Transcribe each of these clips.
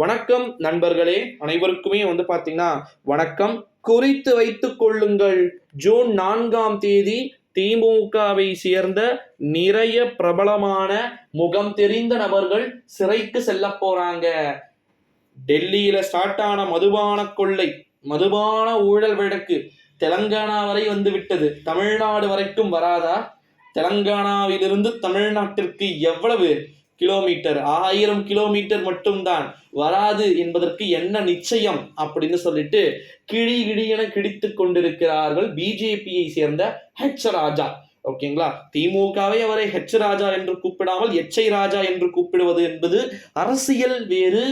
வணக்கம் நண்பர்களே அனைவருக்குமே வந்து பார்த்தீங்கன்னா வணக்கம். குறித்து வைத்துக் கொள்ளுங்கள். ஜூன் நான்காம் தேதி திமுகவை சேர்ந்த நிறைய பிரபலமான முகம் தெரிந்த நபர்கள் சிறைக்கு செல்ல போறாங்க. டெல்லியில ஸ்டார்ட் ஆன மதுபான கொள்ளை மதுபான ஊழல் வழக்கு தெலங்கானா வரை வந்து விட்டது. தமிழ்நாடு வரைக்கும் வராதா? தெலங்கானாவிலிருந்து தமிழ்நாட்டிற்கு எவ்வளவு கிலோமீட்டர். ஆயிரம் கிலோமீட்டர் மட்டும்தான். வராது என்பதற்கு என்ன நிச்சயம் அப்படின்னு சொல்லிட்டு கிழி கிழி என கிடித்து கொண்டிருக்கிறார்கள் பிஜேபியை சேர்ந்த ஹெச் ராஜா. ஓகேங்களா? திமுகவை அவரை ஹெச் ராஜா என்று கூப்பிடாமல் எச்ஐ ராஜா என்று கூப்பிடுவது என்பது அரசியல் வேறு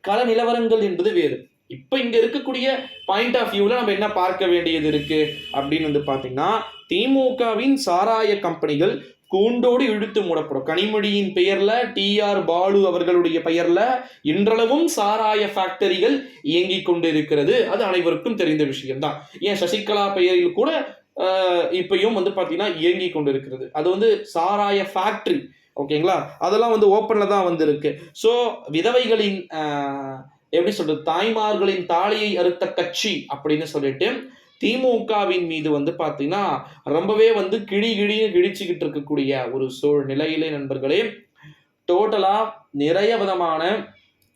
கள நிலவரங்கள் என்பது வேறு. இப்ப இங்க இருக்கக்கூடிய பாயிண்ட் ஆஃப் வியூல நம்ம என்ன பார்க்க வேண்டியது இருக்கு? அப்படின்னு வந்து பாத்தீங்கன்னா திமுகவின் சாராய கம்பெனிகள் கூண்டோடு இழுத்து மூடப்படும். கனிமொழியின் பெயர்ல டி ஆர் பாலு அவர்களுடைய பெயர்ல இன்றளவும் சாராய ஃபேக்டரிகள் இயங்கிக் கொண்டிருக்கிறது. அது அனைவருக்கும் தெரிந்த விஷயம்தான். ஏன் சசிகலா பெயரில் கூட ஆஹ், இப்பயும் வந்து பார்த்தீங்கன்னா இயங்கி கொண்டிருக்கிறது. அது வந்து சாராய ஃபேக்டரி ஓகேங்களா? அதெல்லாம் வந்து ஓப்பனில் தான் வந்திருக்கு. ஸோ விதவைகளின் எப்படி சொல்றது தாய்மார்களின் தாலியை அறுத்த கட்சி அப்படின்னு சொல்லிட்டு திமுகவின் மீது வந்து பார்த்தீங்கன்னா ரொம்பவே வந்து கிழி கிழின்னு கிழிச்சுக்கிட்டு இருக்கக்கூடிய ஒரு சூழ்நிலையிலே நண்பர்களே டோட்டலாக நிறைய விதமான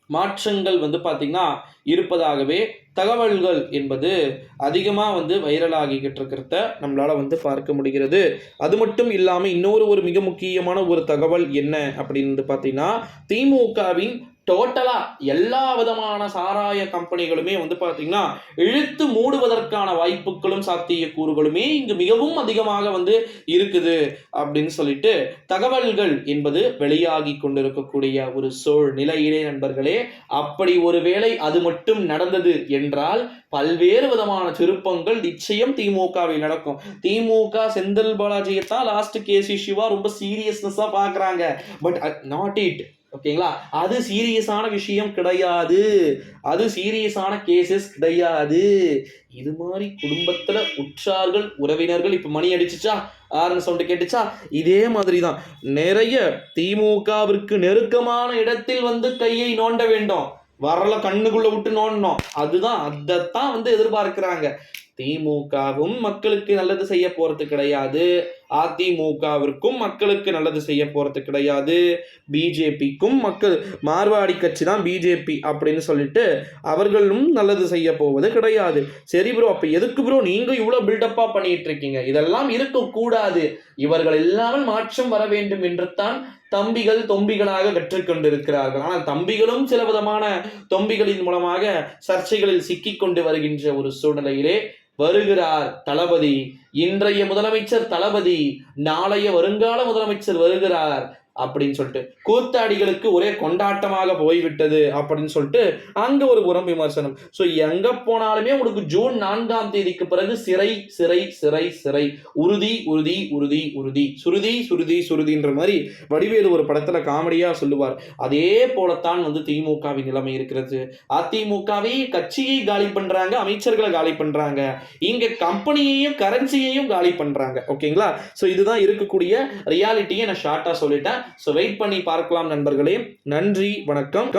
மாற்றங்கள் வந்து பார்த்திங்கன்னா இருப்பதாகவே தகவல்கள் என்பது அதிகமாக வந்து வைரலாகிக்கிட்டு இருக்கிறத நம்மளால் வந்து பார்க்க முடிகிறது. அது மட்டும் இல்லாமல் இன்னொரு ஒரு மிக முக்கியமான ஒரு தகவல் என்ன அப்படின்னு வந்து பார்த்தீங்கன்னா திமுகவின் டோட்டலா எல்லா விதமான சாராய கம்பெனிகளுமே வந்து பாத்தீங்கன்னா இழுத்து மூடுவதற்கான வாய்ப்புகளும் சாத்தியக்கூறுகளுமே இங்கு மிகவும் அதிகமாக வந்து இருக்குது அப்படின்னு சொல்லிட்டு தகவல்கள் என்பது வெளியாகி கொண்டிருக்கக்கூடிய ஒரு சூழ்நிலையிலே நண்பர்களே அப்படி ஒருவேளை அது மட்டும் நடந்தது என்றால் பல்வேறு விதமான திருப்பங்கள் நிச்சயம் திமுகவில் நடக்கும். திமுக செந்தில் பாலாஜியை தான் லாஸ்ட் கேசி சிவா ரொம்ப சீரியஸ்னஸா பாக்குறாங்க பட் நாட் இட் ஓகேங்களா அது சீரியஸான விஷயம் கிடையாது. அது சீரியஸான கேசஸ் கிடையாது. இது மாதிரி குடும்பத்துல உற்றார்கள் உறவினர்கள் இப்ப மணி அடிச்சுச்சா? ஆர்னு சவுண்ட் கேட்டுச்சா? இதே மாதிரி தான் நிறைய திமுகவிற்கு நெருக்கமான இடத்தில் வந்து கையை நோண்ட வேண்டும். வரல கண்ணுக்குள்ள விட்டு நோண்டணும். அதுதான் அதைத்தான் வந்து எதிர்பார்க்கிறாங்க. திமுகவும் மக்களுக்கு நல்லது செய்ய போறது கிடையாது. அதிமுகவிற்கும் மக்களுக்கு நல்லது செய்ய போகிறது கிடையாது. பிஜேபிக்கும் மக்கள் மார்வாடி கட்சி தான் பிஜேபி அப்படின்னு சொல்லிட்டு அவர்களும் நல்லது செய்ய போவது கிடையாது. சரி ப்ரோ அப்போ எதுக்கு ப்ரோ நீங்கள் இவ்வளோ பில்டப்பாக பண்ணிட்டு இருக்கீங்க. இதெல்லாம் இருக்கக்கூடாது. இவர்கள் இல்லாமல் மாற்றம் வர வேண்டும் என்று தான் தம்பிகள் தொம்பிகளாக கற்றுக்கொண்டிருக்கிறார்கள். ஆனால் தம்பிகளும் சில விதமான தொம்பிகளின் மூலமாக சர்ச்சைகளில் சிக்கிக்கொண்டு வருகின்ற ஒரு சூழ்நிலையிலே வருகிறார் தளபதி. இன்றைய முதலமைச்சர் தளபதி நாளைய வருங்கால முதலமைச்சர் வருகிறார். அப்படின்னு சொல்லிட்டு கூத்தாடிகளுக்கு ஒரே கொண்டாட்டமாக போய்விட்டது அப்படின்னு சொல்லிட்டு அங்க ஒரு புறம் விமர்சனம். ஸோ எங்க போனாலுமே உனக்கு ஜூன் நான்காம் தேதிக்கு பிறகு சிறை சிறை சிறை சிறை. உறுதி உறுதி உறுதி உறுதி. சுருதி சுருதி சுருதின்ற மாதிரி வடிவேலு ஒரு படத்துல காமெடியா சொல்லுவார். அதே போலத்தான் வந்து திமுகவின் நிலைமை இருக்கிறது. அதிமுகவை கட்சியை காலி பண்றாங்க அமைச்சர்களை காலி பண்றாங்க. இங்க கம்பெனியையும் கரன்சியையும் காலி பண்றாங்க. ஓகேங்களா? ஸோ இதுதான் இருக்கக்கூடிய ரியாலிட்டியை நான் ஷார்ட்டா சொல்லிட்டேன். ஸோ வெயிட் பண்ணி பார்க்கலாம் நண்பர்களே. நன்றி வணக்கம்.